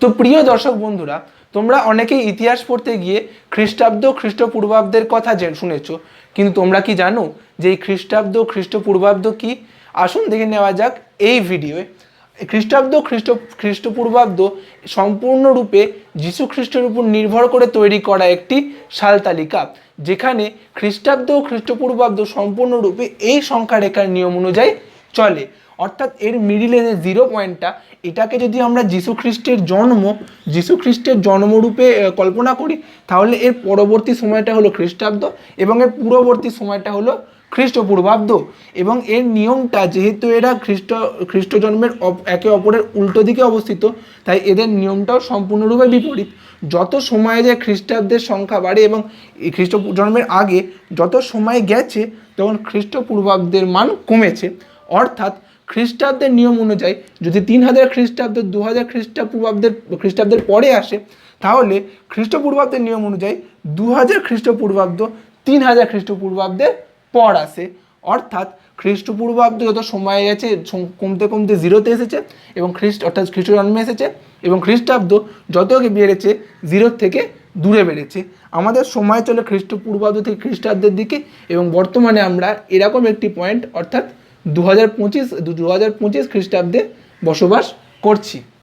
তো প্রিয় দর্শক বন্ধুরা, তোমরা অনেকেই ইতিহাস পড়তে গিয়ে খ্রিস্টাব্দ খ্রিস্টপূর্বাব্দের কথা শুনেছো, কিন্তু তোমরা কি জানো যে এই খ্রিস্টাব্দ খ্রিস্টপূর্বাব্দ কি? আসুন দেখে নেওয়া যাক এই ভিডিওয়ে খ্রিস্টাব্দ খ্রিস্ট, খ্রিস্টপূর্বাব্দ সম্পূর্ণরূপে যীশু খ্রিস্টের উপর নির্ভর করে তৈরি করা একটি সাল তালিকা, যেখানে খ্রিস্টাব্দ খ্রিস্টপূর্বাব্দ সম্পূর্ণরূপে এই সংখ্যা রেখার নিয়ম অনুযায়ী চলে। অর্থাৎ এর মিডিলে যে জিরো পয়েন্টটা এটাকে যদি আমরা যীশু খ্রিস্টের জন্ম, যীশু খ্রিস্টের জন্মরূপে কল্পনা করি, তাহলে এর পরবর্তী সময়টা হলো খ্রিস্টাব্দ এবং এর পূর্ববর্তী সময়টা হলো খ্রিস্টপূর্বাব্দ। এবং এর নিয়মটা, যেহেতু এরা খ্রিস্ট খ্রিস্ট জন্মের একে অপরের উল্টো দিকে অবস্থিত, তাই এদের নিয়মটাও সম্পূর্ণরূপে বিপরীত। যত সময়ে যায় খ্রিস্টাব্দের সংখ্যা বাড়ে এবং খ্রিস্ট জন্মের আগে যত সময় গেছে, তখন খ্রিস্টপূর্বাব্দের মান কমেছে। অর্থাৎ খ্রিস্টাব্দের নিয়ম অনুযায়ী যদি তিন হাজার খ্রিস্টাব্দ, দু হাজার খ্রিস্টপূর্বাব্দের, খ্রিস্টাব্দের পরে আসে, তাহলে খ্রিস্টপূর্বাব্দের নিয়ম অনুযায়ী দু হাজার খ্রিস্টপূর্বাব্দ, তিন হাজার খ্রিস্টপূর্বাব্দের পর আসে। অর্থাৎ খ্রিস্টপূর্বাব্দ যত সময় গেছে কমতে কমতে জিরোতে এসেছে এবং খ্রিস্ট, অর্থাৎ খ্রিস্ট জন্মে এসেছে এবং খ্রিস্টাব্দ যত বেড়েছে জিরোর থেকে দূরে বেড়েছে। আমাদের সময় চলে খ্রিস্টপূর্বাব্দ থেকে খ্রিস্টাব্দের দিকে এবং বর্তমানে আমরা এরকম একটি পয়েন্ট অর্থাৎ দু হাজার পঁচিশ দু হাজার পঁচিশ খ্রিস্টাব্দে বসবাস করছি।